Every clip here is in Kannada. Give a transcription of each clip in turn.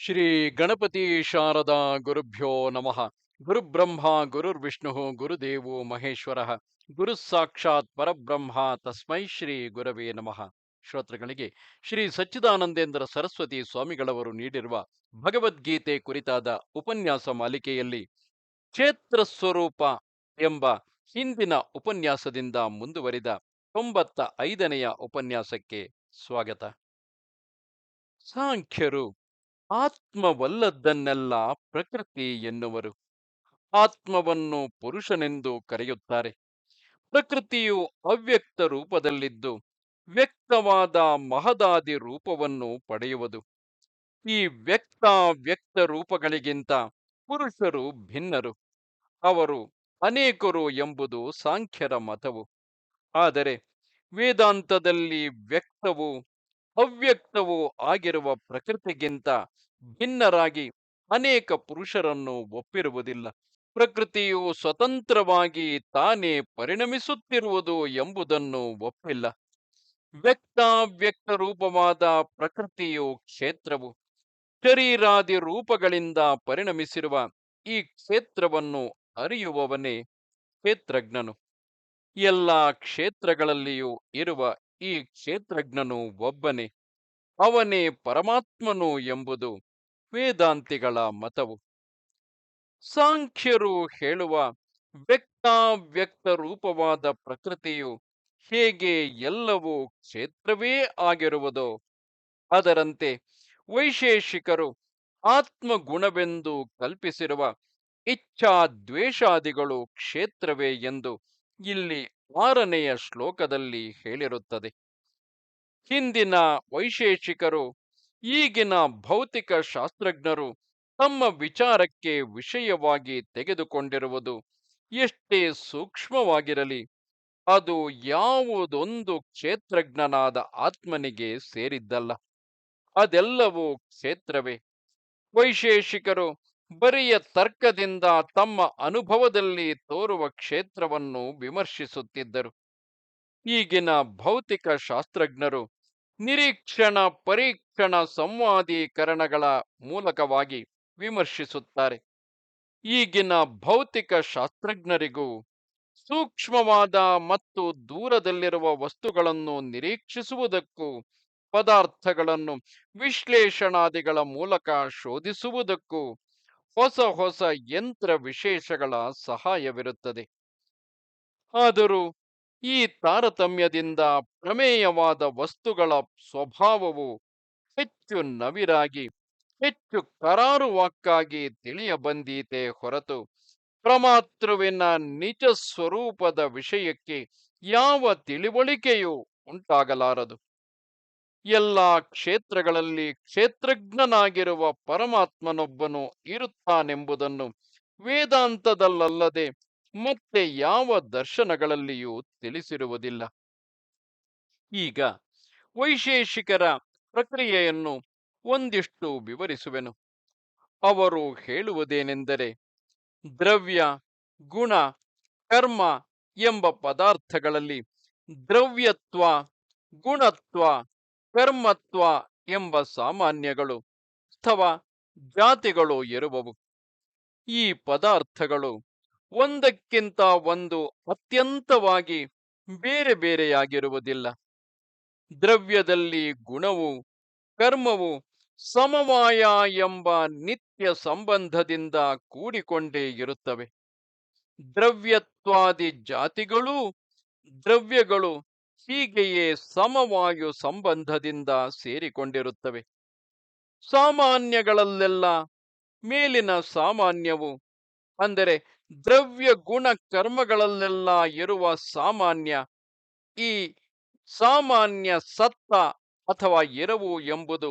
ಶ್ರೀ ಗಣಪತಿ ಶಾರದಾ ಗುರುಭ್ಯೋ ನಮಃ. ಗುರುಬ್ರಹ್ಮ, ಗುರುರ್ವಿಷ್ಣು, ಗುರುದೇವೋ ಮಹೇಶ್ವರ. ಗುರು ಸಾಕ್ಷಾತ್ ಪರಬ್ರಹ್ಮ, ತಸ್ಮೈ ಶ್ರೀ ಗುರವೇ ನಮಃ. ಶ್ರೋತೃಗಳಿಗೆ ಶ್ರೀ ಸಚ್ಚಿದಾನಂದೇಂದ್ರ ಸರಸ್ವತಿ ಸ್ವಾಮಿಗಳವರು ನೀಡಿರುವ ಭಗವದ್ಗೀತೆ ಕುರಿತಾದ ಉಪನ್ಯಾಸ ಮಾಲಿಕೆಯಲ್ಲಿ ಕ್ಷೇತ್ರ ಸ್ವರೂಪ ಎಂಬ ಹಿಂದಿನ ಉಪನ್ಯಾಸದಿಂದ ಮುಂದುವರಿದ ತೊಂಬತ್ತ ಐದನೆಯ ಉಪನ್ಯಾಸಕ್ಕೆ ಸ್ವಾಗತ. ಸಾಂಖ್ಯರು ಆತ್ಮವಲ್ಲದ್ದನ್ನೆಲ್ಲ ಪ್ರಕೃತಿ ಎನ್ನುವರು. ಆತ್ಮವನ್ನು ಪುರುಷನೆಂದು ಕರೆಯುತ್ತಾರೆ. ಪ್ರಕೃತಿಯು ಅವ್ಯಕ್ತ ರೂಪದಲ್ಲಿದ್ದು, ವ್ಯಕ್ತವಾದ ಮಹದಾದಿ ರೂಪವನ್ನು ಪಡೆಯುವುದು. ಈ ವ್ಯಕ್ತ ವ್ಯಕ್ತ ರೂಪಗಳಿಗಿಂತ ಪುರುಷರು ಭಿನ್ನರು. ಅವರು ಅನೇಕರು ಎಂಬುದು ಸಾಂಖ್ಯರ ಮತವು. ಆದರೆ ವೇದಾಂತದಲ್ಲಿ ವ್ಯಕ್ತವು ಅವ್ಯಕ್ತವೂ ಆಗಿರುವ ಪ್ರಕೃತಿಗಿಂತ ಭಿನ್ನರಾಗಿ ಅನೇಕ ಪುರುಷರನ್ನು ಒಪ್ಪಿರುವುದಿಲ್ಲ. ಪ್ರಕೃತಿಯು ಸ್ವತಂತ್ರವಾಗಿ ತಾನೇ ಪರಿಣಮಿಸುತ್ತಿರುವುದು ಎಂಬುದನ್ನು ಒಪ್ಪಿಲ್ಲ. ವ್ಯಕ್ತಾವ್ಯಕ್ತ ರೂಪವಾದ ಪ್ರಕೃತಿಯು ಕ್ಷೇತ್ರವು, ಶರೀರಾದಿ ರೂಪಗಳಿಂದ ಪರಿಣಮಿಸಿರುವ ಈ ಕ್ಷೇತ್ರವನ್ನು ಅರಿಯುವವನೇ ಕ್ಷೇತ್ರಜ್ಞನು. ಎಲ್ಲ ಕ್ಷೇತ್ರಗಳಲ್ಲಿಯೂ ಇರುವ ಈ ಕ್ಷೇತ್ರಜ್ಞನು ಒಬ್ಬನೇ, ಅವನೇ ಪರಮಾತ್ಮನು ಎಂಬುದು ವೇದಾಂತಿಗಳ ಮತವು. ಸಾಂಖ್ಯರು ಹೇಳುವ ವ್ಯಕ್ತಾವ್ಯಕ್ತ ರೂಪವಾದ ಪ್ರಕೃತಿಯು ಹೇಗೆ ಎಲ್ಲವೂ ಕ್ಷೇತ್ರವೇ ಆಗಿರುವುದೋ, ಅದರಂತೆ ವೈಶೇಷಿಕರು ಆತ್ಮಗುಣವೆಂದು ಕಲ್ಪಿಸಿರುವ ಇಚ್ಛಾ ದ್ವೇಷಾದಿಗಳು ಕ್ಷೇತ್ರವೇ ಎಂದು ಇಲ್ಲಿ ಆರನೆಯ ಶ್ಲೋಕದಲ್ಲಿ ಹೇಳಿರುತ್ತದೆ, ಹಿಂದಿನ ವೈಶೇಷಿಕರು, ಈಗಿನ ಭೌತಿಕ ಶಾಸ್ತ್ರಜ್ಞರು ತಮ್ಮ ವಿಚಾರಕ್ಕೆ ವಿಷಯವಾಗಿ ತೆಗೆದುಕೊಂಡಿರುವುದು ಎಷ್ಟೇ ಸೂಕ್ಷ್ಮವಾಗಿರಲಿ, ಅದು ಯಾವುದೊಂದು ಕ್ಷೇತ್ರಜ್ಞನಾದ ಆತ್ಮನಿಗೆ ಸೇರಿದ್ದಲ್ಲ. ಅದೆಲ್ಲವೂ ಕ್ಷೇತ್ರವೇ. ವೈಶೇಷಿಕರು ಬರಿಯ ತರ್ಕದಿಂದ ತಮ್ಮ ಅನುಭವದಲ್ಲಿ ತೋರುವ ಕ್ಷೇತ್ರವನ್ನು ವಿಮರ್ಶಿಸುತ್ತಿದ್ದರು. ಈಗಿನ ಭೌತಿಕ ಶಾಸ್ತ್ರಜ್ಞರು ನಿರೀಕ್ಷಣ, ಪರೀಕ್ಷಣ, ಸಂವಾದೀಕರಣಗಳ ಮೂಲಕವಾಗಿ ವಿಮರ್ಶಿಸುತ್ತಾರೆ. ಈಗಿನ ಭೌತಿಕ ಶಾಸ್ತ್ರಜ್ಞರಿಗೂ ಸೂಕ್ಷ್ಮವಾದ ಮತ್ತು ದೂರದಲ್ಲಿರುವ ವಸ್ತುಗಳನ್ನು ನಿರೀಕ್ಷಿಸುವುದಕ್ಕೂ, ಪದಾರ್ಥಗಳನ್ನು ವಿಶ್ಲೇಷಣಾದಿಗಳ ಮೂಲಕ ಶೋಧಿಸುವುದಕ್ಕೂ ಹೊಸ ಹೊಸ ಯಂತ್ರ ವಿಶೇಷಗಳ ಸಹಾಯವಿರುತ್ತದೆ. ಆದರೂ ಈ ತಾರತಮ್ಯದಿಂದ ಪ್ರಮೇಯವಾದ ವಸ್ತುಗಳ ಸ್ವಭಾವವು ಹೆಚ್ಚು ನವಿರಾಗಿ, ಹೆಚ್ಚು ಕರಾರುವಾಕ್ಕಾಗಿ ತಿಳಿಯಬಂದೀತೆ ಹೊರತು ಪ್ರಮಾತೃವಿನ ನಿಜ ಸ್ವರೂಪದ ವಿಷಯಕ್ಕೆ ಯಾವ ತಿಳಿವಳಿಕೆಯೂ ಉಂಟಾಗಲಾರದು. ಎಲ್ಲ ಕ್ಷೇತ್ರಗಳಲ್ಲಿ ಕ್ಷೇತ್ರಜ್ಞನಾಗಿರುವ ಪರಮಾತ್ಮನೊಬ್ಬನು ಇರುತ್ತಾನೆಂಬುದನ್ನು ವೇದಾಂತದಲ್ಲದೆ ಮತ್ತೆ ಯಾವ ದರ್ಶನಗಳಲ್ಲಿಯೂ ತಿಳಿಸಿರುವುದಿಲ್ಲ. ಈಗ ವೈಶೇಷಿಕರ ಪ್ರಕ್ರಿಯೆಯನ್ನು ಒಂದಿಷ್ಟು ವಿವರಿಸುವೆನು. ಅವರು ಹೇಳುವುದೇನೆಂದರೆ ದ್ರವ್ಯ, ಗುಣ, ಕರ್ಮ ಎಂಬ ಪದಾರ್ಥಗಳಲ್ಲಿ ದ್ರವ್ಯತ್ವ, ಗುಣತ್ವ ಕರ್ಮತ್ವ ಎಂಬ ಸಾಮಾನ್ಯಗಳು ಅಥವಾ ಜಾತಿಗಳು ಇರುವವು. ಈ ಪದಾರ್ಥಗಳು ಒಂದಕ್ಕಿಂತ ಒಂದು ಅತ್ಯಂತವಾಗಿ ಬೇರೆ ಬೇರೆಯಾಗಿರುವುದಿಲ್ಲ. ದ್ರವ್ಯದಲ್ಲಿ ಗುಣವು, ಕರ್ಮವು ಸಮವಾಯ ಎಂಬ ನಿತ್ಯ ಸಂಬಂಧದಿಂದ ಕೂಡಿಕೊಂಡೇ ಇರುತ್ತವೆ. ದ್ರವ್ಯತ್ವಾದಿ ಜಾತಿಗಳೂ ದ್ರವ್ಯಗಳು ಹೀಗೆಯೇ ಸಮವಾಯು ಸಂಬಂಧದಿಂದ ಸೇರಿಕೊಂಡಿರುತ್ತವೆ. ಸಾಮಾನ್ಯಗಳಲ್ಲೆಲ್ಲ ಮೇಲಿನ ಸಾಮಾನ್ಯವು, ಅಂದರೆ ದ್ರವ್ಯ ಗುಣ ಕರ್ಮಗಳಲ್ಲೆಲ್ಲ ಇರುವ ಸಾಮಾನ್ಯ, ಈ ಸಾಮಾನ್ಯ ಸತ್ತ ಅಥವಾ ಎರವು ಎಂಬುದು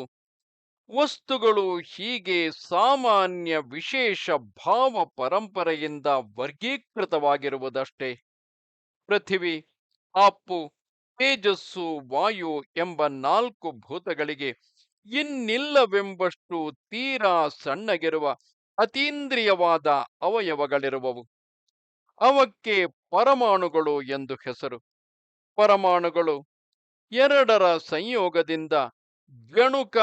ವಸ್ತುಗಳು ಹೀಗೆ ಸಾಮಾನ್ಯ ವಿಶೇಷ ಭಾವ ಪರಂಪರೆಯಿಂದ ವರ್ಗೀಕೃತವಾಗಿರುವುದಷ್ಟೇ. ಪೃಥಿವಿ, ಅಪ್ಪು ತೇಜಸ್ಸು ವಾಯು ಎಂಬ ನಾಲ್ಕು ಭೂತಗಳಿಗೆ ಇನ್ನಿಲ್ಲವೆಂಬಷ್ಟು ತೀರಾ ಸಣ್ಣಗಿರುವ ಅತೀಂದ್ರಿಯವಾದ ಅವಯವಗಳಿರುವವು. ಅವಕ್ಕೆ ಪರಮಾಣುಗಳು ಎಂದು ಹೆಸರು. ಪರಮಾಣುಗಳು ಎರಡರ ಸಂಯೋಗದಿಂದ ದ್ವೆಣುಕ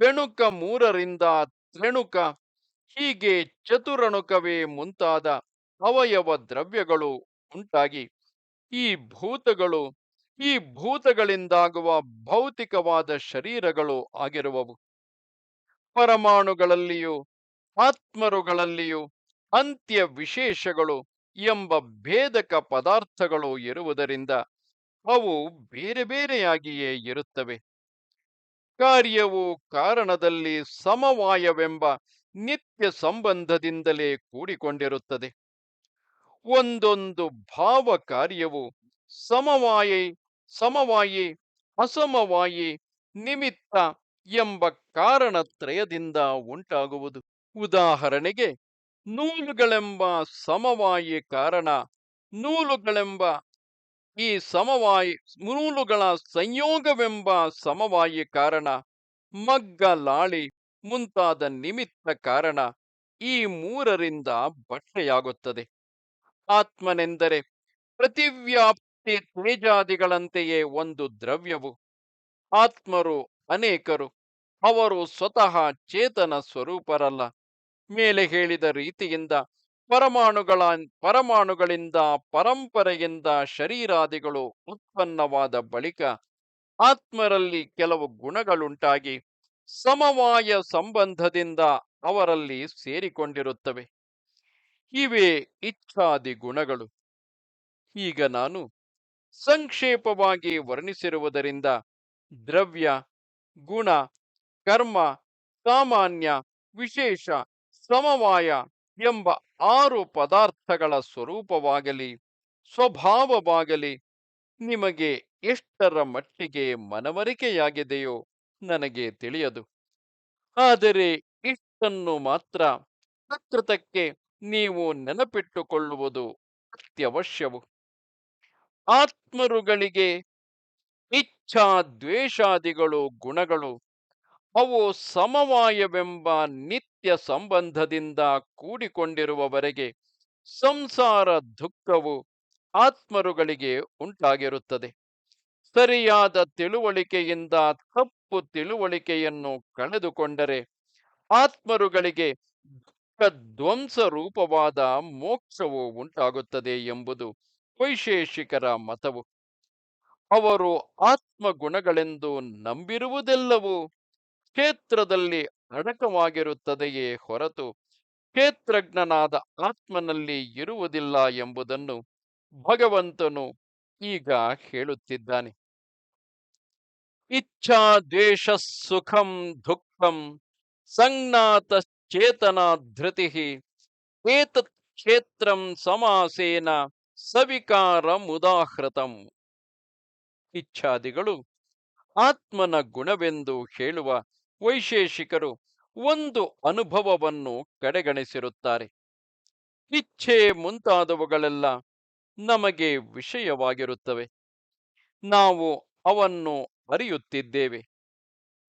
ಬೆಣುಕ ಮೂರರಿಂದ ತ್ರೆಣುಕ ಹೀಗೆ ಚತುರಣುಕವೇ ಮುಂತಾದ ಅವಯವ ದ್ರವ್ಯಗಳು ಉಂಟಾಗಿ ಈ ಭೂತಗಳು ಈ ಭೂತಗಳಿಂದಾಗುವ ಭೌತಿಕವಾದ ಶರೀರಗಳು ಆಗಿರುವವು. ಪರಮಾಣುಗಳಲ್ಲಿಯೂ, ಆತ್ಮರುಗಳಲ್ಲಿಯೂ, ಅಂತ್ಯ ವಿಶೇಷಗಳು ಎಂಬ ಭೇದಕ ಪದಾರ್ಥಗಳು ಇರುವುದರಿಂದ ಅವು ಬೇರೆ ಬೇರೆಯಾಗಿಯೇ ಇರುತ್ತವೆ. ಕಾರ್ಯವು ಕಾರಣದಲ್ಲಿ ಸಮವಾಯವೆಂಬ ನಿತ್ಯ ಸಂಬಂಧದಿಂದಲೇ ಕೂಡಿಕೊಂಡಿರುತ್ತದೆ. ಒಂದೊಂದು ಭಾವ ಕಾರ್ಯವು ಸಮವಾಯಿ ಸಮವಾಯಿ, ಅಸಮವಾಯಿ, ನಿಮಿತ್ತ ಎಂಬ ಕಾರಣತ್ರಯದಿಂದ ಉಂಟಾಗುವುದು. ಉದಾಹರಣೆಗೆ, ನೂಲುಗಳೆಂಬ ಸಮವಾಯಿ ಕಾರಣ, ನೂಲುಗಳೆಂಬ ಈ ಸಮವಾಯಿ, ನೂಲುಗಳ ಸಂಯೋಗವೆಂಬ ಸಮವಾಯಿ ಕಾರಣ ಮಗ್ಗ ಲಾಳಿ ಮುಂತಾದ ನಿಮಿತ್ತ ಕಾರಣ ಈ ಮೂರರಿಂದ ಬಟ್ಟೆಯಾಗುತ್ತದೆ. ಆತ್ಮನೆಂದರೆ ಪ್ರತಿವ್ಯಾಪ್ತಿ ತೇಜಾದಿಗಳಂತೆಯೇ ಒಂದು ದ್ರವ್ಯವು. ಆತ್ಮರು ಅನೇಕರು, ಅವರು ಸ್ವತಃ ಚೇತನ ಸ್ವರೂಪರಲ್ಲ. ಮೇಲೆ ಹೇಳಿದ ರೀತಿಯಿಂದ ಪರಮಾಣುಗಳ, ಪರಮಾಣುಗಳಿಂದ ಪರಂಪರೆಯಿಂದ ಶರೀರಾದಿಗಳು ಉತ್ಪನ್ನವಾದ ಬಳಿಕ ಆತ್ಮರಲ್ಲಿ ಕೆಲವು ಗುಣಗಳುಂಟಾಗಿ ಸಮವಾಯ ಸಂಬಂಧದಿಂದ ಅವರಲ್ಲಿ ಸೇರಿಕೊಂಡಿರುತ್ತವೆ. ಇವೇ ಇಚ್ಛಾದಿ ಗುಣಗಳು ಈಗ ನಾನು ಸಂಕ್ಷೇಪವಾಗಿ ವರ್ಣಿಸಿರುವುದರಿಂದ ದ್ರವ್ಯ, ಗುಣ, ಕರ್ಮ, ಸಾಮಾನ್ಯ, ವಿಶೇಷ, ಸಮವಾಯ ಎಂಬ ಆರು ಪದಾರ್ಥಗಳ ಸ್ವರೂಪವಾಗಲಿ, ಸ್ವಭಾವವಾಗಲಿ ನಿಮಗೆ ಎಷ್ಟರ ಮಟ್ಟಿಗೆ ಮನವರಿಕೆಯಾಗಿದೆಯೋ ನನಗೆ ತಿಳಿಯದು. ಆದರೆ ಇಷ್ಟನ್ನು ಮಾತ್ರ ಪ್ರಕೃತಕ್ಕೆ ನೀವು ನೆನಪಿಟ್ಟುಕೊಳ್ಳುವುದು ಅತ್ಯವಶ್ಯವು. ಆತ್ಮರುಗಳಿಗೆ ಇಚ್ಛಾ ದ್ವೇಷಾದಿಗಳು ಗುಣಗಳು, ಅವು ಸಮವಾಯವೆಂಬ ನಿತ್ಯ ಸಂಬಂಧದಿಂದ ಕೂಡಿಕೊಂಡಿರುವವರೆಗೆ ಸಂಸಾರ ದುಃಖವು ಆತ್ಮರುಗಳಿಗೆ ಉಂಟಾಗಿರುತ್ತದೆ. ಸರಿಯಾದ ತಿಳುವಳಿಕೆಯಿಂದ ತಪ್ಪು ತಿಳುವಳಿಕೆಯನ್ನು ಕಳೆದುಕೊಂಡರೆ ಆತ್ಮರುಗಳಿಗೆ ದುಃಖ ಧ್ವಂಸ ರೂಪವಾದ ಮೋಕ್ಷವು ಉಂಟಾಗುತ್ತದೆ ಎಂಬುದು ವೈಶೇಷಿಕರ ಮತವು. ಅವರು ಆತ್ಮಗುಣಗಳೆಂದು ನಂಬಿರುವುದೆಲ್ಲವೂ ಕ್ಷೇತ್ರದಲ್ಲಿ ಅಡಕವಾಗಿರುತ್ತದೆಯೇ ಹೊರತು ಕ್ಷೇತ್ರಜ್ಞನಾದ ಆತ್ಮನಲ್ಲಿ ಇರುವುದಿಲ್ಲ ಎಂಬುದನ್ನು ಭಗವಂತನು ಈಗ ಹೇಳುತ್ತಿದ್ದಾನೆ. ಇಚ್ಛಾ ದ್ವೇಷ ಸುಖಂ ದುಃಖಂ ಸಂಜ್ಞಾತ ಚೇತನ ಧೃತಿ ಏತತ್ ಕ್ಷೇತ್ರಂ ಸಮಾಸೇನ ಸವಿಕಾರ ಮುದಾಹೃತಂ. ಇಚ್ಛಾದಿಗಳು ಆತ್ಮನ ಗುಣವೆಂದು ಹೇಳುವ ವೈಶೇಷಿಕರು ಒಂದು ಅನುಭವವನ್ನು ಕಡೆಗಣಿಸಿರುತ್ತಾರೆ. ಇಚ್ಛೆ ಮುಂತಾದವುಗಳೆಲ್ಲ ನಮಗೆ ವಿಷಯವಾಗಿರುತ್ತವೆ. ನಾವು ಅವನ್ನು ಅರಿಯುತ್ತಿದ್ದೇವೆ.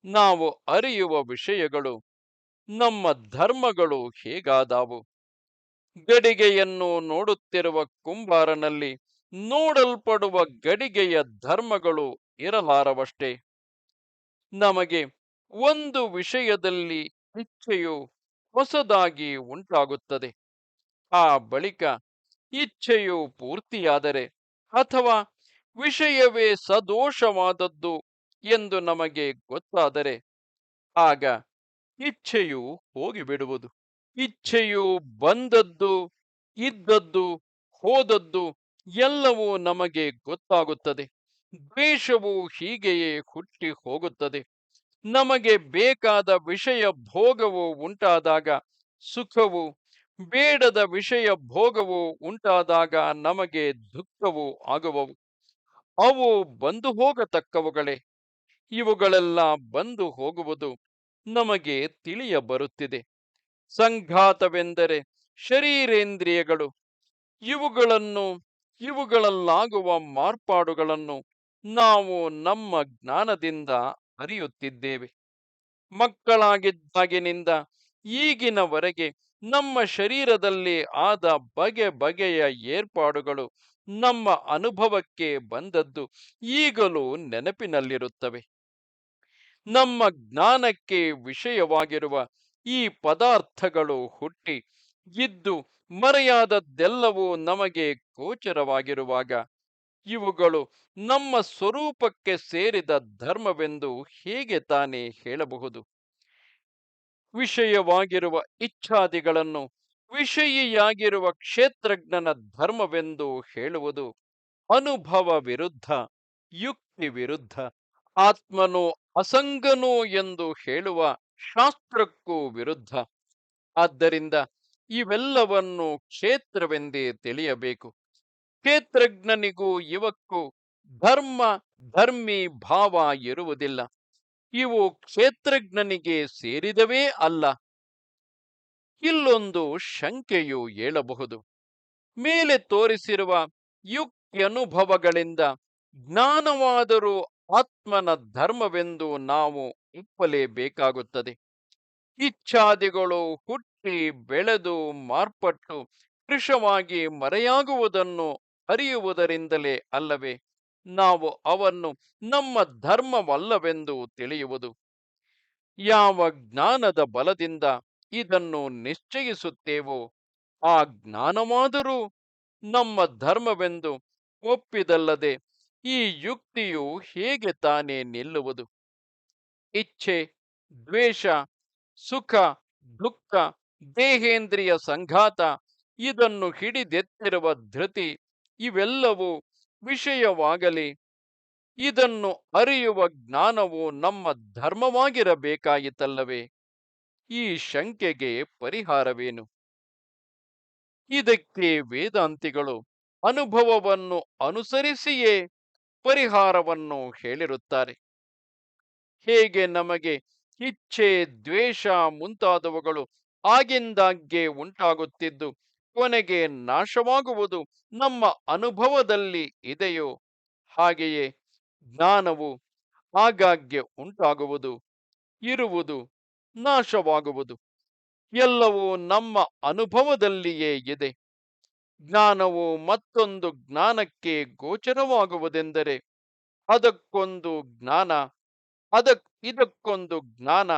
ನಾವು ಅರಿಯುವ ವಿಷಯಗಳು ನಮ್ಮ ಧರ್ಮಗಳು ಹೇಗಾದಾವು? ಗಡಿಗೆಯನ್ನು ನೋಡುತ್ತಿರುವ ಕುಂಬಾರನಲ್ಲಿ ನೋಡಲ್ಪಡುವ ಗಡಿಗೆಯ ಧರ್ಮಗಳು ಇರಲಾರವಷ್ಟೇ. ನಮಗೆ ಒಂದು ವಿಷಯದಲ್ಲಿ ಇಚ್ಛೆಯು ಹೊಸದಾಗಿ ಉಂಟಾಗುತ್ತದೆ. ಆ ಬಳಿಕ ಇಚ್ಛೆಯು ಪೂರ್ತಿಯಾದರೆ ಅಥವಾ ವಿಷಯವೇ ಸದೋಷವಾದದ್ದು ಎಂದು ನಮಗೆ ಗೊತ್ತಾದರೆ ಆಗ ಇಚ್ಛೆಯು ಹೋಗಿಬಿಡುವುದು. ಇಚ್ಛೆಯು ಬಂದದ್ದು, ಇದ್ದದ್ದು, ಹೋದದ್ದು ಎಲ್ಲವೂ ನಮಗೆ ಗೊತ್ತಾಗುತ್ತದೆ. ದ್ವೇಷವು ಹೀಗೆಯೇ ಹುಟ್ಟಿ ಹೋಗುತ್ತದೆ. ನಮಗೆ ಬೇಕಾದ ವಿಷಯ ಭೋಗವು ಉಂಟಾದಾಗ ಸುಖವು, ಬೇಡದ ವಿಷಯ ಭೋಗವು ಉಂಟಾದಾಗ ನಮಗೆ ದುಃಖವು ಆಗುವವು. ಅವು ಬಂದು ಹೋಗತಕ್ಕವುಗಳೇ. ಇವುಗಳೆಲ್ಲ ಬಂದು ಹೋಗುವುದು ನಮಗೆ ತಿಳಿಯ ಬರುತ್ತಿದೆ. ಸಂಘಾತವೆಂದರೆ ಶರೀರೇಂದ್ರಿಯಗಳು. ಇವುಗಳನ್ನು, ಇವುಗಳಲ್ಲಾಗುವ ಮಾರ್ಪಾಡುಗಳನ್ನು ನಾವು ನಮ್ಮ ಜ್ಞಾನದಿಂದ ಅರಿಯುತ್ತಿದ್ದೇವೆ. ಮಕ್ಕಳಾಗಿದ್ದಾಗಿನಿಂದ ಈಗಿನವರೆಗೆ ನಮ್ಮ ಶರೀರದಲ್ಲಿ ಆದ ಬಗೆ ಬಗೆಯ ಏರ್ಪಾಡುಗಳು ನಮ್ಮ ಅನುಭವಕ್ಕೆ ಬಂದದ್ದು ಈಗಲೂ ನೆನಪಿನಲ್ಲಿರುತ್ತವೆ. ನಮ್ಮ ಜ್ಞಾನಕ್ಕೆ ವಿಷಯವಾಗಿರುವ ಈ ಪದಾರ್ಥಗಳು ಹುಟ್ಟಿ ಇದ್ದು ಮರೆಯಾದದ್ದೆಲ್ಲವೂ ನಮಗೆ ಗೋಚರವಾಗಿರುವಾಗ ಇವುಗಳು ನಮ್ಮ ಸ್ವರೂಪಕ್ಕೆ ಸೇರಿದ ಧರ್ಮವೆಂದು ಹೇಗೆ ತಾನೇ ಹೇಳಬಹುದು? ವಿಷಯವಾಗಿರುವ ಇಚ್ಛಾದಿಗಳನ್ನು ವಿಷಯಿಯಾಗಿರುವ ಕ್ಷೇತ್ರಜ್ಞನ ಧರ್ಮವೆಂದು ಹೇಳುವುದು ಅನುಭವ ವಿರುದ್ಧ, ಯುಕ್ತಿ ವಿರುದ್ಧ, ಆತ್ಮನು ಅಸಂಗನು ಎಂದು ಹೇಳುವ ಶಾಸ್ತ್ರಕ್ಕೂ ವಿರುದ್ಧ. ಆದ್ದರಿಂದ ಇವೆಲ್ಲವನ್ನು ಕ್ಷೇತ್ರವೆಂದೇ ತಿಳಿಯಬೇಕು. ಕ್ಷೇತ್ರಜ್ಞನಿಗೂ ಇವಕ್ಕೂ ಧರ್ಮ, ಧರ್ಮಿ ಭಾವ ಇರುವುದಿಲ್ಲ. ಇವು ಕ್ಷೇತ್ರಜ್ಞನಿಗೆ ಸೇರಿದವೇ ಅಲ್ಲ. ಇಲ್ಲೊಂದು ಶಂಕೆಯು ಏಳಬಹುದು. ಮೇಲೆ ತೋರಿಸಿರುವ ಯುಕ್ತಿ ಅನುಭವಗಳಿಂದ ಜ್ಞಾನವಾದರೂ ಆತ್ಮನ ಧರ್ಮವೆಂದು ನಾವು ಒಪ್ಪಲೇಬೇಕಾಗುತ್ತದೆ ಇಚ್ಛಾದಿಗಳು ಹುಟ್ಟಿ ಬೆಳೆದು ಮಾರ್ಪಟ್ಟು ಕೃಶವಾಗಿ ಮರೆಯಾಗುವುದನ್ನು ಅರಿಯುವುದರಿಂದಲೇ ಅಲ್ಲವೇ, ನಾವು ಅವನ್ನು ನಮ್ಮ ಧರ್ಮವಲ್ಲವೆಂದು ತಿಳಿಯುವುದು. ಯಾವ ಜ್ಞಾನದ ಬಲದಿಂದ ಇದನ್ನು ನಿಶ್ಚಯಿಸುತ್ತೇವೋ, ಆ ಜ್ಞಾನವಾದರೂ ನಮ್ಮ ಧರ್ಮವೆಂದು ಒಪ್ಪಿದಲ್ಲದೆ ಈ ಯುಕ್ತಿಯು ಹೇಗೆ ತಾನೇ ನಿಲ್ಲುವುದು? ಇಚ್ಛೆ, ದ್ವೇಷ, ಸುಖ, ದುಃಖ, ದೇಹೇಂದ್ರಿಯ ಸಂಘಾತ, ಇದನ್ನು ಹಿಡಿದೆತ್ತಿರುವ ಧೃತಿ, ಇವೆಲ್ಲವೂ ವಿಷಯವಾಗಲಿ. ಇದನ್ನು ಅರಿಯುವ ಜ್ಞಾನವು ನಮ್ಮ ಧರ್ಮವಾಗಿರಬೇಕಾಯಿತಲ್ಲವೇ? ಈ ಶಂಕೆಗೆ ಪರಿಹಾರವೇನು? ಇದಕ್ಕೆ ವೇದಾಂತಿಗಳು ಅನುಭವವನ್ನು ಅನುಸರಿಸಿಯೇ ಪರಿಹಾರವನ್ನು ಹೇಳಿರುತ್ತಾರೆ. ಹೇಗೆ ನಮಗೆ ಇಚ್ಛೆ, ದ್ವೇಷ ಮುಂತಾದವುಗಳು ಆಗಿಂದಾಗ್ಗೆ ಉಂಟಾಗುತ್ತಿದ್ದು ಕೊನೆಗೆ ನಾಶವಾಗುವುದು ನಮ್ಮ ಅನುಭವದಲ್ಲಿ ಇದೆಯೋ? ಹಾಗೆಯೇ ಜ್ಞಾನವು ಆಗಾಗ್ಗೆ ಉಂಟಾಗುವುದು, ಇರುವುದು ನಾಶವಾಗುವುದು ಎಲ್ಲವೂ ನಮ್ಮ ಅನುಭವದಲ್ಲಿಯೇ ಇದೆ. ಜ್ಞಾನವು ಮತ್ತೊಂದು ಜ್ಞಾನಕ್ಕೆ ಗೋಚರವಾಗುವುದೆಂದರೆ ಅದಕ್ಕೊಂದು ಜ್ಞಾನ, ಅದಕ್, ಇದಕ್ಕೊಂದು ಜ್ಞಾನ,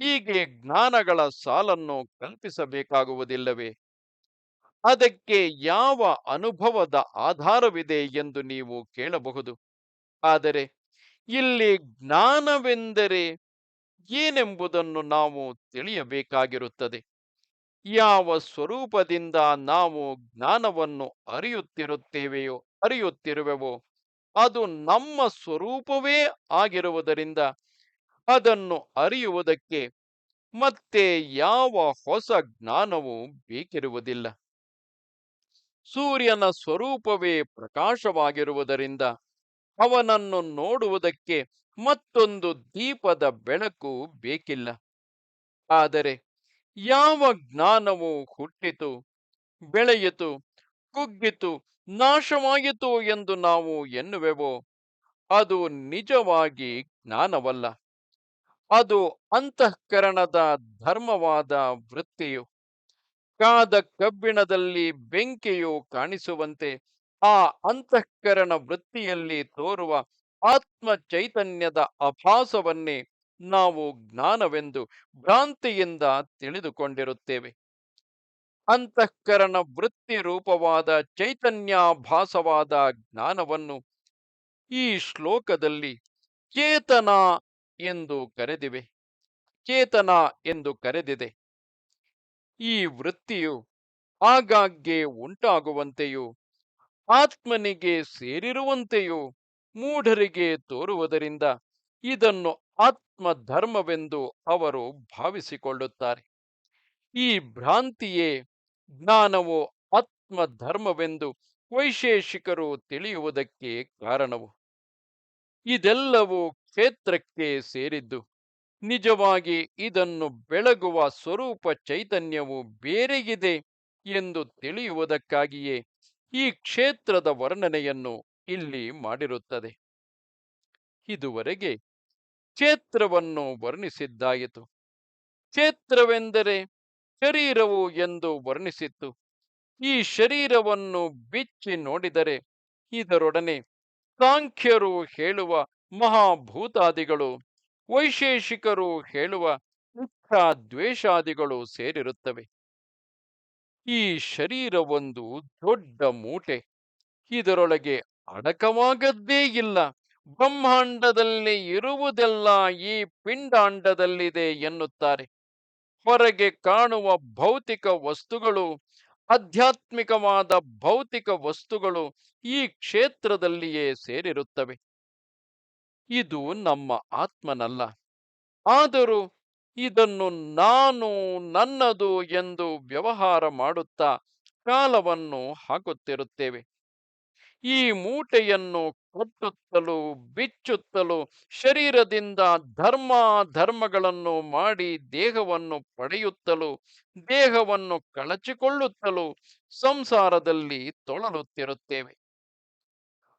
ಹೀಗೆ ಜ್ಞಾನಗಳ ಸಾಲನ್ನು ಕಲ್ಪಿಸಬೇಕಾಗುವುದಿಲ್ಲವೇ? ಅದಕ್ಕೆ ಯಾವ ಅನುಭವದ ಆಧಾರವಿದೆ ಎಂದು ನೀವು ಕೇಳಬಹುದು. ಆದರೆ ಇಲ್ಲಿ ಜ್ಞಾನವೆಂದರೆ ಏನೆಂಬುದನ್ನು ನಾವು ತಿಳಿಯಬೇಕಾಗಿರುತ್ತದೆ. ಯಾವ ಸ್ವರೂಪದಿಂದ ನಾವು ಜ್ಞಾನವನ್ನು ಅರಿಯುತ್ತಿರುತ್ತೇವೆಯೋ, ಅರಿಯುತ್ತಿರುವೆವೋ, ಅದು ನಮ್ಮ ಸ್ವರೂಪವೇ ಆಗಿರುವುದರಿಂದ ಅದನ್ನು ಅರಿಯುವುದಕ್ಕೆ ಮತ್ತೆ ಯಾವ ಹೊಸ ಜ್ಞಾನವೂ ಬೇಕಿರುವುದಿಲ್ಲ. ಸೂರ್ಯನ ಸ್ವರೂಪವೇ ಪ್ರಕಾಶವಾಗಿರುವುದರಿಂದ ಅವನನ್ನು ನೋಡುವುದಕ್ಕೆ ಮತ್ತೊಂದು ದೀಪದ ಬೆಳಕು ಬೇಕಿಲ್ಲ. ಆದರೆ ಯಾವ ಜ್ಞಾನವು ಹುಟ್ಟಿತು, ಬೆಳೆಯಿತು, ಕುಗ್ಗಿತು, ನಾಶವಾಯಿತು ಎಂದು ನಾವು ಎನ್ನುವೆವೋ, ಅದು ನಿಜವಾಗಿ ಜ್ಞಾನವಲ್ಲ. ಅದು ಅಂತಃಕರಣದ ಧರ್ಮವಾದ ವೃತ್ತಿಯು. ಕಾದ ಕಬ್ಬಿಣದಲ್ಲಿ ಬೆಂಕಿಯು ಕಾಣಿಸುವಂತೆ ಆ ಅಂತಃಕರಣ ವೃತ್ತಿಯಲ್ಲಿ ತೋರುವ ಆತ್ಮ ಚೈತನ್ಯದ ಅಭಾಸವನ್ನೇ ನಾವು ಜ್ಞಾನವೆಂದು ಭ್ರಾಂತಿಯಿಂದ ತಿಳಿದುಕೊಂಡಿರುತ್ತೇವೆ. ಅಂತಃಕರಣ ವೃತ್ತಿ ರೂಪವಾದ ಚೈತನ್ಯಾಭಾಸವಾದ ಜ್ಞಾನವನ್ನು ಈ ಶ್ಲೋಕದಲ್ಲಿ ಚೇತನ ಎಂದು ಕರೆದಿವೆ. ಚೇತನ ಎಂದು ಕರೆದಿದೆ. ಈ ವೃತ್ತಿಯು ಆಗಾಗ್ಗೆ ಉಂಟಾಗುವಂತೆಯೂ, ಆತ್ಮನಿಗೆ ಸೇರಿರುವಂತೆಯೂ ಮೂಢರಿಗೆ ತೋರುವುದರಿಂದ ಇದನ್ನು ಆತ್ಮಧರ್ಮವೆಂದು ಅವರು ಭಾವಿಸಿಕೊಳ್ಳುತ್ತಾರೆ. ಈ ಭ್ರಾಂತಿಯೇ ಜ್ಞಾನವು ಆತ್ಮಧರ್ಮವೆಂದು ವೈಶೇಷಿಕರು ತಿಳಿಯುವುದಕ್ಕೆ ಕಾರಣವು. ಇದೆಲ್ಲವೂ ಕ್ಷೇತ್ರಕ್ಕೆ ಸೇರಿದ್ದು, ನಿಜವಾಗಿ ಇದನ್ನು ಬೆಳಗುವ ಸ್ವರೂಪ ಚೈತನ್ಯವು ಬೇರೆಯಿದೆ ಎಂದು ತಿಳಿಯುವುದಕ್ಕಾಗಿಯೇ ಈ ಕ್ಷೇತ್ರದ ವರ್ಣನೆಯನ್ನು ಇಲ್ಲಿ ಮಾಡಿರುತ್ತದೆ. ಇದುವರೆಗೆ ಕ್ಷೇತ್ರವನ್ನು ವರ್ಣಿಸಿದ್ದಾಯಿತು. ಕ್ಷೇತ್ರವೆಂದರೆ ಶರೀರವು ಎಂದು ವರ್ಣಿಸಿತ್ತು. ಈ ಶರೀರವನ್ನು ಬಿಚ್ಚಿ ನೋಡಿದರೆ ಇದರೊಡನೆ ಸಾಂಖ್ಯರು ಹೇಳುವ ಮಹಾಭೂತಾದಿಗಳು, ವೈಶೇಷಿಕರು ಹೇಳುವ ಇಚ್ಛ ದ್ವೇಷಾದಿಗಳು ಸೇರಿರುತ್ತವೆ. ಈ ಶರೀರವೊಂದು ದೊಡ್ಡ ಮೂಟೆ. ಇದರೊಳಗೆ ಅಡಕವಾಗದ್ದೇ ಇಲ್ಲ. ಬ್ರಹ್ಮಾಂಡದಲ್ಲಿ ಇರುವುದೆಲ್ಲ ಈ ಪಿಂಡಾಂಡದಲ್ಲಿದೆ ಎನ್ನುತ್ತಾರೆ. ಹೊರಗೆ ಕಾಣುವ ಭೌತಿಕ ವಸ್ತುಗಳು, ಆಧ್ಯಾತ್ಮಿಕವಾದ ಭೌತಿಕ ವಸ್ತುಗಳು ಈ ಕ್ಷೇತ್ರದಲ್ಲಿಯೇ ಸೇರಿರುತ್ತವೆ. ಇದು ನಮ್ಮ ಆತ್ಮನಲ್ಲ. ಆದರೂ ಇದನ್ನು ನಾನು ನನ್ನದು ಎಂದು ವ್ಯವಹಾರ ಮಾಡುತ್ತಾ ಕಾಲವನ್ನು ಹಾಕುತ್ತಿರುತ್ತೇವೆ. ಈ ಮೂಟೆಯನ್ನು ಕಟ್ಟುತ್ತಲೂ ಬಿಚ್ಚುತ್ತಲೂ, ಶರೀರದಿಂದ ಧರ್ಮ ಧರ್ಮಗಳನ್ನು ಮಾಡಿ ದೇಹವನ್ನು ಪಡೆಯುತ್ತಲೂ, ದೇಹವನ್ನು ಕಳಚಿಕೊಳ್ಳುತ್ತಲೂ ಸಂಸಾರದಲ್ಲಿ ತೊಳಲುತ್ತಿರುತ್ತೇವೆ.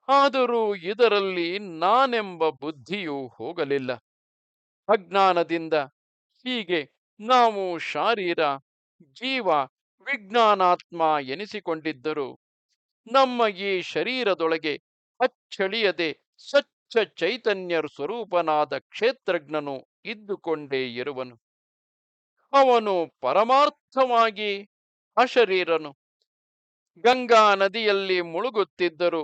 ಆದರೂ ಇದರಲ್ಲಿ ನಾನೆಂಬ ಬುದ್ಧಿಯು ಹೋಗಲಿಲ್ಲ. ಅಜ್ಞಾನದಿಂದ ಹೀಗೆ ನಾವು ಶಾರೀರ, ಜೀವ, ವಿಜ್ಞಾನಾತ್ಮ ಎನಿಸಿಕೊಂಡಿದ್ದರು ನಮ್ಮ ಈ ಶರೀರದೊಳಗೆ ಅಚ್ಚಳಿಯದೆ ಸ್ವಚ್ಛ ಚೈತನ್ಯರ ಸ್ವರೂಪನಾದ ಕ್ಷೇತ್ರಜ್ಞನು ಇದ್ದುಕೊಂಡೇ ಇರುವನು. ಅವನು ಪರಮಾರ್ಥವಾಗಿ ಅಶರೀರನು. ಗಂಗಾ ನದಿಯಲ್ಲಿ ಮುಳುಗುತ್ತಿದ್ದರು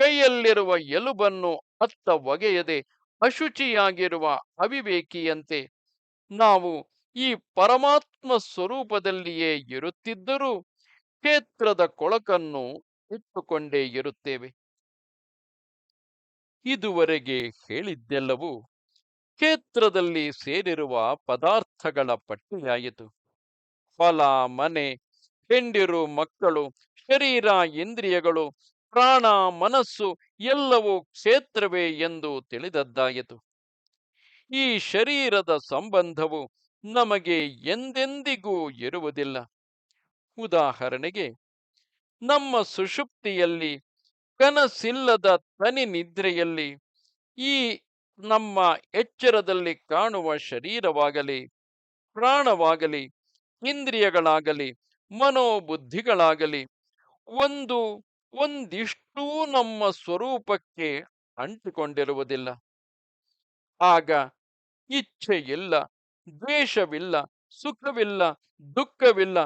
ಕೈಯಲ್ಲಿರುವ ಎಲುಬನ್ನು ಅತ್ತ ಒಗೆಯದೆ ಅಶುಚಿಯಾಗಿರುವ ಅವಿವೇಕಿಯಂತೆ ನಾವು ಈ ಪರಮಾತ್ಮ ಸ್ವರೂಪದಲ್ಲಿಯೇ ಇರುತ್ತಿದ್ದರೂ ಕ್ಷೇತ್ರದ ಕೊಳಕನ್ನು ಇಟ್ಟುಕೊಂಡೇ ಇರುತ್ತೇವೆ. ಇದುವರೆಗೆ ಹೇಳಿದ್ದೆಲ್ಲವೂ ಕ್ಷೇತ್ರದಲ್ಲಿ ಸೇರಿರುವ ಪದಾರ್ಥಗಳ ಪಟ್ಟಿಯಾಯಿತು. ಫಲ, ಮನೆ, ಹೆಂಡಿರು, ಮಕ್ಕಳು, ಶರೀರ, ಇಂದ್ರಿಯಗಳು, ಪ್ರಾಣ, ಮನಸ್ಸು ಎಲ್ಲವೂ ಕ್ಷೇತ್ರವೇ ಎಂದು ತಿಳಿದದ್ದಾಯಿತು. ಈ ಶರೀರದ ಸಂಬಂಧವು ನಮಗೆ ಎಂದೆಂದಿಗೂ ಇರುವುದಿಲ್ಲ. ಉದಾಹರಣೆಗೆ ನಮ್ಮ ಸುಷುಪ್ತಿಯಲ್ಲಿ, ಕನಸಿಲ್ಲದ ತನಿ ನಿದ್ರೆಯಲ್ಲಿ, ಈ ನಮ್ಮ ಎಚ್ಚರದಲ್ಲಿ ಕಾಣುವ ಶರೀರವಾಗಲಿ, ಪ್ರಾಣವಾಗಲಿ, ಇಂದ್ರಿಯಗಳಾಗಲಿ, ಮನೋಬುದ್ಧಿಗಳಾಗಲಿ, ಒಂದು, ಒಂದಿಷ್ಟೂ ನಮ್ಮ ಸ್ವರೂಪಕ್ಕೆ ಅಂಟಿಕೊಂಡಿರುವುದಿಲ್ಲ. ಆಗ ಇಚ್ಛೆ ಇಲ್ಲ ದ್ವೇಷವಿಲ್ಲ, ಸುಖವಿಲ್ಲ, ದುಃಖವಿಲ್ಲ,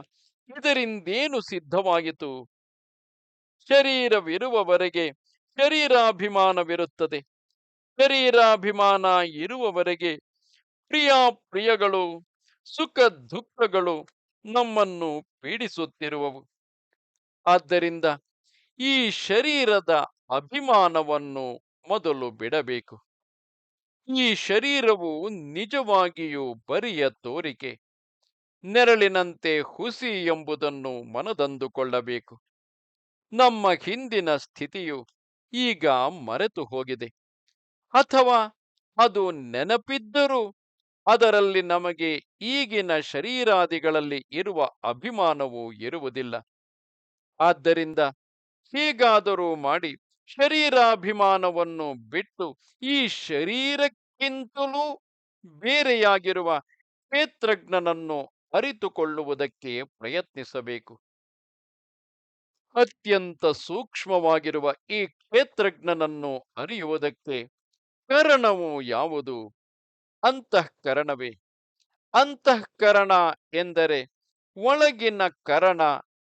ಇದರಿಂದೇನು ಸಿದ್ಧವಾಯಿತು ಶರೀರವಿರುವವರೆಗೆ ಶರೀರಾಭಿಮಾನವಿರುತ್ತದೆ. ಶರೀರಾಭಿಮಾನ ಇರುವವರೆಗೆ ಪ್ರಿಯ ಪ್ರಿಯಗಳು, ಸುಖ ದುಃಖಗಳು ನಮ್ಮನ್ನು ಪೀಡಿಸುತ್ತಿರುವವು. ಆದ್ದರಿಂದ ಈ ಶರೀರದ ಅಭಿಮಾನವನ್ನು ಮೊದಲು ಬಿಡಬೇಕು. ಈ ಶರೀರವು ನಿಜವಾಗಿಯೂ ಬರಿಯ ತೋರಿಕೆ. ನೆರಳಿನಂತೆ ಹುಸಿ ಎಂಬುದನ್ನು ಮನದಂದುಕೊಳ್ಳಬೇಕು. ನಮ್ಮ ಹಿಂದಿನ ಸ್ಥಿತಿಯು ಈಗ ಮರೆತು ಹೋಗಿದೆ. ಅಥವಾ ಅದು ನೆನಪಿದ್ದರೂ ಅದರಲ್ಲಿ ನಮಗೆ ಈಗಿನ ಶರೀರಾದಿಗಳಲ್ಲಿ ಇರುವ ಅಭಿಮಾನವು ಇರುವುದಿಲ್ಲ. ಆದ್ದರಿಂದ ಹೀಗಾದರೂ ಮಾಡಿ ಶರೀರಾಭಿಮಾನವನ್ನು ಬಿಟ್ಟು ಈ ಶರೀರಕ್ಕಿಂತಲೂ ಬೇರೆಯಾಗಿರುವ ಕ್ಷೇತ್ರಜ್ಞನನ್ನು ಅರಿತುಕೊಳ್ಳುವುದಕ್ಕೆ ಪ್ರಯತ್ನಿಸಬೇಕು. ಅತ್ಯಂತ ಸೂಕ್ಷ್ಮವಾಗಿರುವ ಈ ಕ್ಷೇತ್ರಜ್ಞನನ್ನು ಅರಿಯುವುದಕ್ಕೆ ಕರಣವು ಯಾವುದು? ಅಂತಃಕರಣವೇ. ಅಂತಃಕರಣ ಎಂದರೆ ಒಳಗಿನ ಕರಣ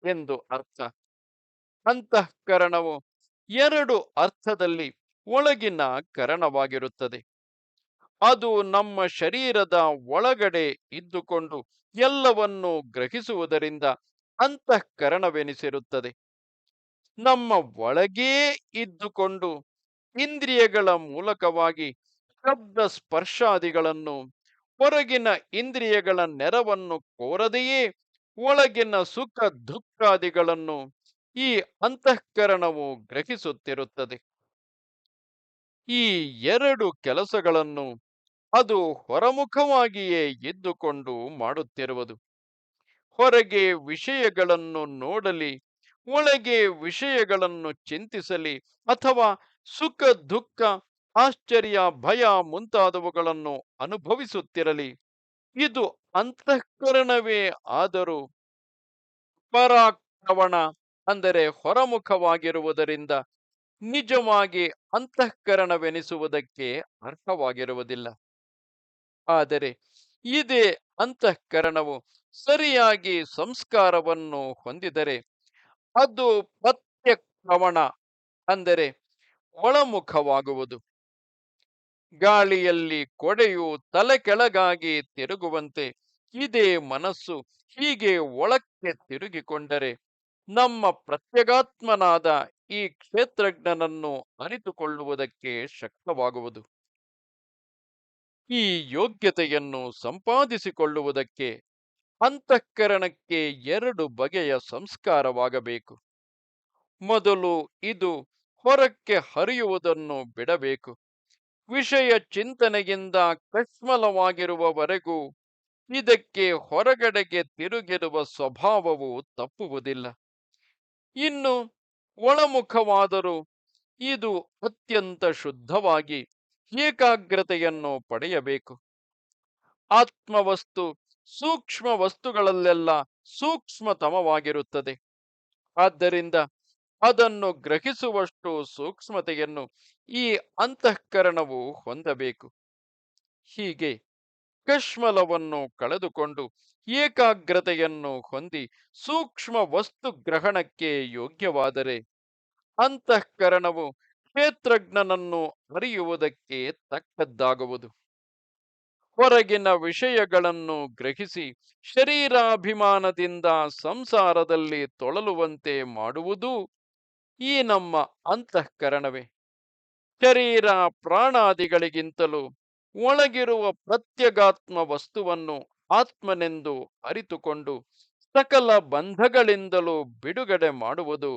ಎಂದು ಅರ್ಥ. ಅಂತಃಕರಣವು ಎರಡು ಅರ್ಥದಲ್ಲಿ ಒಳಗಿನ ಕರಣವಾಗಿರುತ್ತದೆ. ಅದು ನಮ್ಮ ಶರೀರದ ಒಳಗಡೆ ಇದ್ದುಕೊಂಡು ಎಲ್ಲವನ್ನು ಗ್ರಹಿಸುವುದರಿಂದ ಅಂತಃಕರಣವೆನಿಸಿರುತ್ತದೆ. ನಮ್ಮ ಒಳಗೇ ಇದ್ದುಕೊಂಡು ಇಂದ್ರಿಯಗಳ ಮೂಲಕವಾಗಿ ಶಬ್ದ ಸ್ಪರ್ಶಾದಿಗಳನ್ನು, ಹೊರಗಿನ ಇಂದ್ರಿಯಗಳ ನೆರವನ್ನು ಕೋರದೆಯೇ ಒಳಗಿನ ಸುಖ ದುಃಖಾದಿಗಳನ್ನು ಈ ಅಂತಃಕರಣವು ಗ್ರಹಿಸುತ್ತಿರುತ್ತದೆ. ಈ ಎರಡು ಕೆಲಸಗಳನ್ನು ಅದು ಹೊರಮುಖವಾಗಿಯೇ ಇದ್ದುಕೊಂಡು ಮಾಡುತ್ತಿರುವುದು. ಹೊರಗೆ ವಿಷಯಗಳನ್ನು ನೋಡಲಿ ಒಳಗೆ ವಿಷಯಗಳನ್ನು ಚಿಂತಿಸಲಿ ಅಥವಾ ಸುಖ, ದುಃಖ, ಆಶ್ಚರ್ಯ, ಭಯ ಮುಂತಾದವುಗಳನ್ನು ಅನುಭವಿಸುತ್ತಿರಲಿ. ಇದು ಅಂತಃಕರಣವೇ ಆದರೂ ಪರಾಕ್ರವಣ ಅಂದರೆ ಹೊರಮುಖವಾಗಿರುವುದರಿಂದ ನಿಜವಾಗಿ ಅಂತಃಕರಣವೆನಿಸುವುದಕ್ಕೆ ಅರ್ಹವಾಗಿರುವುದಿಲ್ಲ. ಆದರೆ ಇದೇ ಅಂತಃಕರಣವು ಸರಿಯಾಗಿ ಸಂಸ್ಕಾರವನ್ನು ಹೊಂದಿದರೆ ಅದು ಪ್ರತ್ಯಕ್ರವಣ ಅಂದರೆ ಒಳಮುಖವಾಗುವುದು. ಗಾಳಿಯಲ್ಲಿ ಕೊಡೆಯು ತಲೆ ಕೆಳಗಾಗಿ ತಿರುಗುವಂತೆ ಇದೇ ಮನಸ್ಸು ಹೀಗೆ ಒಳಕ್ಕೆ ತಿರುಗಿಕೊಂಡರೆ ನಮ್ಮ ಪ್ರತ್ಯಗಾತ್ಮನಾದ ಈ ಕ್ಷೇತ್ರಜ್ಞನನ್ನು ಅರಿತುಕೊಳ್ಳುವುದಕ್ಕೆ ಶಕ್ತವಾಗುವುದು. ಈ ಯೋಗ್ಯತೆಯನ್ನು ಸಂಪಾದಿಸಿಕೊಳ್ಳುವುದಕ್ಕೆ ಅಂತಃಕರಣಕ್ಕೆ ಎರಡು ಬಗೆಯ ಸಂಸ್ಕಾರವಾಗಬೇಕು. ಮೊದಲು ಇದು ಹೊರಕ್ಕೆ ಹರಿಯುವುದನ್ನು ಬಿಡಬೇಕು. ವಿಷಯ ಚಿಂತನೆಯಿಂದ ಕಶ್ಮಲವಾಗಿರುವವರೆಗೂ ಇದಕ್ಕೆ ಹೊರಗಡೆಗೆ ತಿರುಗಿರುವ ಸ್ವಭಾವವು ತಪ್ಪುವುದಿಲ್ಲ. ಇನ್ನು ಒಳಮುಖವಾದರೂ ಇದು ಅತ್ಯಂತ ಶುದ್ಧವಾಗಿ ಏಕಾಗ್ರತೆಯನ್ನು ಪಡೆಯಬೇಕು. ಆತ್ಮವಸ್ತು ಸೂಕ್ಷ್ಮ ವಸ್ತುಗಳಲ್ಲೆಲ್ಲ ಸೂಕ್ಷ್ಮತಮವಾಗಿರುತ್ತದೆ. ಆದ್ದರಿಂದ ಅದನ್ನು ಗ್ರಹಿಸುವಷ್ಟು ಸೂಕ್ಷ್ಮತೆಯನ್ನು ಈ ಅಂತಃಕರಣವು ಹೊಂದಬೇಕು. ಹೀಗೆ ಕಶ್ಮಲವನ್ನು ಕಳೆದುಕೊಂಡು ಏಕಾಗ್ರತೆಯನ್ನು ಹೊಂದಿ ಸೂಕ್ಷ್ಮ ವಸ್ತು ಗ್ರಹಣಕ್ಕೆ ಯೋಗ್ಯವಾದರೆ ಅಂತಃಕರಣವು ಕ್ಷೇತ್ರಜ್ಞನನ್ನು ಅರಿಯುವುದಕ್ಕೆ ತಕ್ಕದ್ದಾಗುವುದು. ಹೊರಗಿನ ವಿಷಯಗಳನ್ನು ಗ್ರಹಿಸಿ ಶರೀರಾಭಿಮಾನದಿಂದ ಸಂಸಾರದಲ್ಲಿ ತೊಳಲುವಂತೆ ಮಾಡುವುದು ಈ ನಮ್ಮ ಅಂತಃಕರಣವೇ. ಶರೀರ ಪ್ರಾಣಾದಿಗಳಿಗಿಂತಲೂ ಒಳಗಿರುವ ಪ್ರತ್ಯಗಾತ್ಮ ವಸ್ತುವನ್ನು ಆತ್ಮನೆಂದು ಅರಿತುಕೊಂಡು ಸಕಲ ಬಂಧಗಳಿಂದಲೂ ಬಿಡುಗಡೆ ಮಾಡುವುದು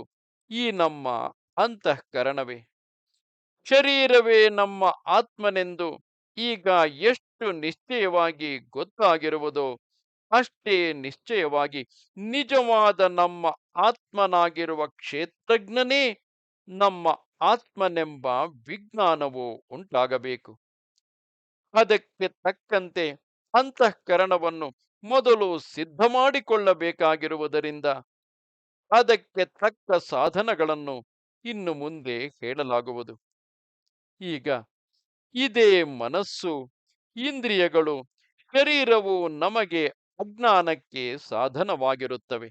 ಈ ನಮ್ಮ ಅಂತಃಕರಣವೇ. ಶರೀರವೇ ನಮ್ಮ ಆತ್ಮನೆಂದು ಈಗ ಎಷ್ಟು ನಿಶ್ಚಯವಾಗಿ ಗೊತ್ತಾಗಿರುವುದು ಅಷ್ಟೇ ನಿಶ್ಚಯವಾಗಿ ನಿಜವಾದ ನಮ್ಮ ಆತ್ಮನಾಗಿರುವ ಕ್ಷೇತ್ರಜ್ಞನೇ ನಮ್ಮ ಆತ್ಮನೆಂಬ ವಿಜ್ಞಾನವು ಉಂಟಾಗಬೇಕು. ಅದಕ್ಕೆ ತಕ್ಕಂತೆ ಅಂತಃಕರಣವನ್ನು ಮೊದಲು ಸಿದ್ಧ ಮಾಡಿಕೊಳ್ಳಬೇಕಾಗಿರುವುದರಿಂದ ಅದಕ್ಕೆ ತಕ್ಕ ಸಾಧನಗಳನ್ನು ಇನ್ನು ಮುಂದೆ ಹೇಳಲಾಗುವುದು. ಈಗ ಇದೇ ಮನಸ್ಸು, ಇಂದ್ರಿಯಗಳು, ಶರೀರವು ನಮಗೆ ಅಜ್ಞಾನಕ್ಕೆ ಸಾಧನವಾಗಿರುತ್ತವೆ.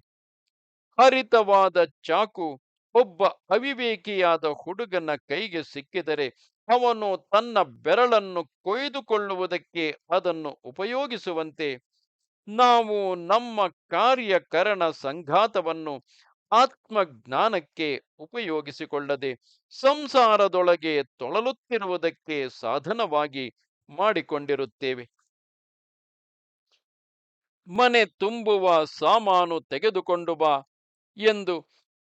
ಹರಿತವಾದ ಚಾಕು, ಒಬ್ಬ ಅವಿವೇಕಿಯಾದ ಹುಡುಗನ ಕೈಗೆ ಸಿಕ್ಕಿದರೆ ಅವನು ತನ್ನ ಬೆರಳನ್ನು ಕೊಯ್ದುಕೊಳ್ಳುವುದಕ್ಕೆ ಅದನ್ನು ಉಪಯೋಗಿಸುವಂತೆ, ನಾವು ನಮ್ಮ ಕಾರ್ಯಕರಣ ಸಂಘಾತವನ್ನು ಆತ್ಮಜ್ಞಾನಕ್ಕೆ ಉಪಯೋಗಿಸಿಕೊಳ್ಳದೆ ಸಂಸಾರದೊಳಗೆ ತೊಳಲುತ್ತಿರುವುದಕ್ಕೆ ಸಾಧನವಾಗಿ ಮಾಡಿಕೊಂಡಿರುತ್ತೇವೆ. ಮನೆ ತುಂಬುವ ಸಾಮಾನು ತೆಗೆದುಕೊಂಡು ಬಾ ಎಂದು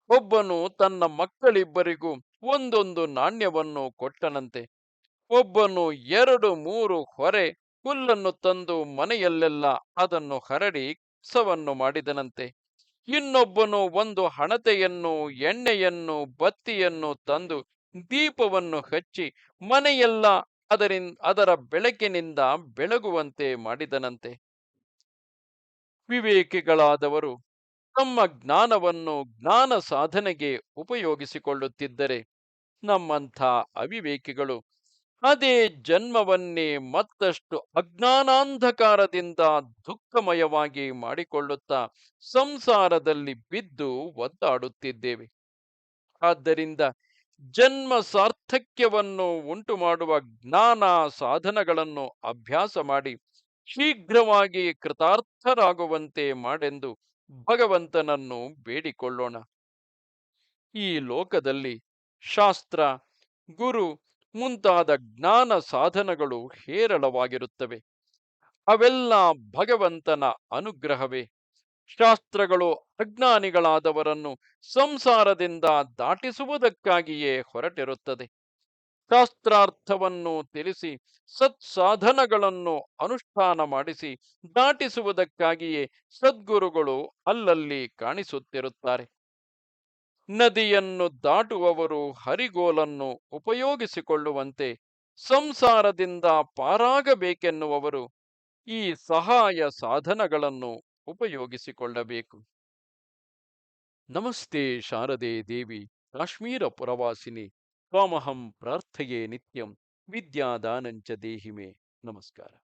ಒಬ್ಬನು ತನ್ನ ಮಕ್ಕಳಿಬ್ಬರಿಗೂ ಒಂದೊಂದು ನಾಣ್ಯವನ್ನು ಕೊಟ್ಟನಂತೆ. ಒಬ್ಬನು ಎರಡು ಮೂರು ಹೊರೆ ಹುಲ್ಲನ್ನು ತಂದು ಮನೆಯಲ್ಲೆಲ್ಲ ಅದನ್ನು ಹರಡಿ ಸವನ್ನು ಮಾಡಿದನಂತೆ. ಇನ್ನೊಬ್ಬನು ಒಂದು ಹಣತೆಯನ್ನು, ಎಣ್ಣೆಯನ್ನು, ಬತ್ತಿಯನ್ನು ತಂದು ದೀಪವನ್ನು ಹಚ್ಚಿ ಮನೆಯೆಲ್ಲ ಅದರಿಂದ ಅದರ ಬೆಳಕಿನಿಂದ ಬೆಳಗುವಂತೆ ಮಾಡಿದನಂತೆ. ವಿವೇಕಿಗಳಾದವರು ತಮ್ಮ ಜ್ಞಾನವನ್ನು ಜ್ಞಾನ ಸಾಧನೆಗೆ ಉಪಯೋಗಿಸಿಕೊಳ್ಳುತ್ತಿದ್ದರೆ ನಮ್ಮಂಥ ಅವಿವೇಕಿಗಳು ಅದೇ ಜನ್ಮವನ್ನೇ ಮತ್ತಷ್ಟು ಅಜ್ಞಾನಾಂಧಕಾರದಿಂದ ದುಃಖಮಯವಾಗಿ ಮಾಡಿಕೊಳ್ಳುತ್ತಾ ಸಂಸಾರದಲ್ಲಿ ಬಿದ್ದು ಒದ್ದಾಡುತ್ತಿದ್ದೇವೆ. ಆದ್ದರಿಂದ ಜನ್ಮ ಸಾರ್ಥಕ್ಯವನ್ನು ಉಂಟು ಮಾಡುವ ಜ್ಞಾನ ಸಾಧನಗಳನ್ನು ಅಭ್ಯಾಸ ಮಾಡಿ ಶೀಘ್ರವಾಗಿ ಕೃತಾರ್ಥರಾಗುವಂತೆ ಮಾಡೆಂದು ಭಗವಂತನನ್ನು ಬೇಡಿಕೊಳ್ಳೋಣ. ಈ ಲೋಕದಲ್ಲಿ ಶಾಸ್ತ್ರ, ಗುರು ಮುಂತಾದ ಜ್ಞಾನ ಸಾಧನಗಳು ಹೇರಳವಾಗಿರುತ್ತವೆ. ಅವೆಲ್ಲ ಭಗವಂತನ ಅನುಗ್ರಹವೇ. ಶಾಸ್ತ್ರಗಳು ಅಜ್ಞಾನಿಗಳಾದವರನ್ನು ಸಂಸಾರದಿಂದ ದಾಟಿಸುವುದಕ್ಕಾಗಿಯೇ ಹೊರಟಿರುತ್ತದೆ. ಶಾಸ್ತ್ರಾರ್ಥವನ್ನು ತಿಳಿಸಿ, ಸತ್ಸಾಧನಗಳನ್ನು ಅನುಷ್ಠಾನ ಮಾಡಿಸಿ, ದಾಟಿಸುವುದಕ್ಕಾಗಿಯೇ ಸದ್ಗುರುಗಳು ಅಲ್ಲಲ್ಲಿ ಕಾಣಿಸುತ್ತಿರುತ್ತಾರೆ. ನದಿಯನ್ನು ದಾಟುವವರು ಹರಿಗೋಲನ್ನು ಉಪಯೋಗಿಸಿಕೊಳ್ಳುವಂತೆ ಸಂಸಾರದಿಂದ ಪಾರಾಗಬೇಕೆನ್ನುವವರು ಈ ಸಹಾಯ ಸಾಧನಗಳನ್ನು ಉಪಯೋಗಿಸಿಕೊಳ್ಳಬೇಕು. ನಮಸ್ತೆ ಶಾರದೆ ದೇವಿ, ಕಾಶ್ಮೀರ ಪುರವಾಸಿನಿ ತ್ವಾಮಹಂ ಪ್ರಾರ್ಥಯೇ ನಿತ್ಯಂ, ವಿದ್ಯಾದಾನಂಚ ದೇಹಿಮೆ. ನಮಸ್ಕಾರ.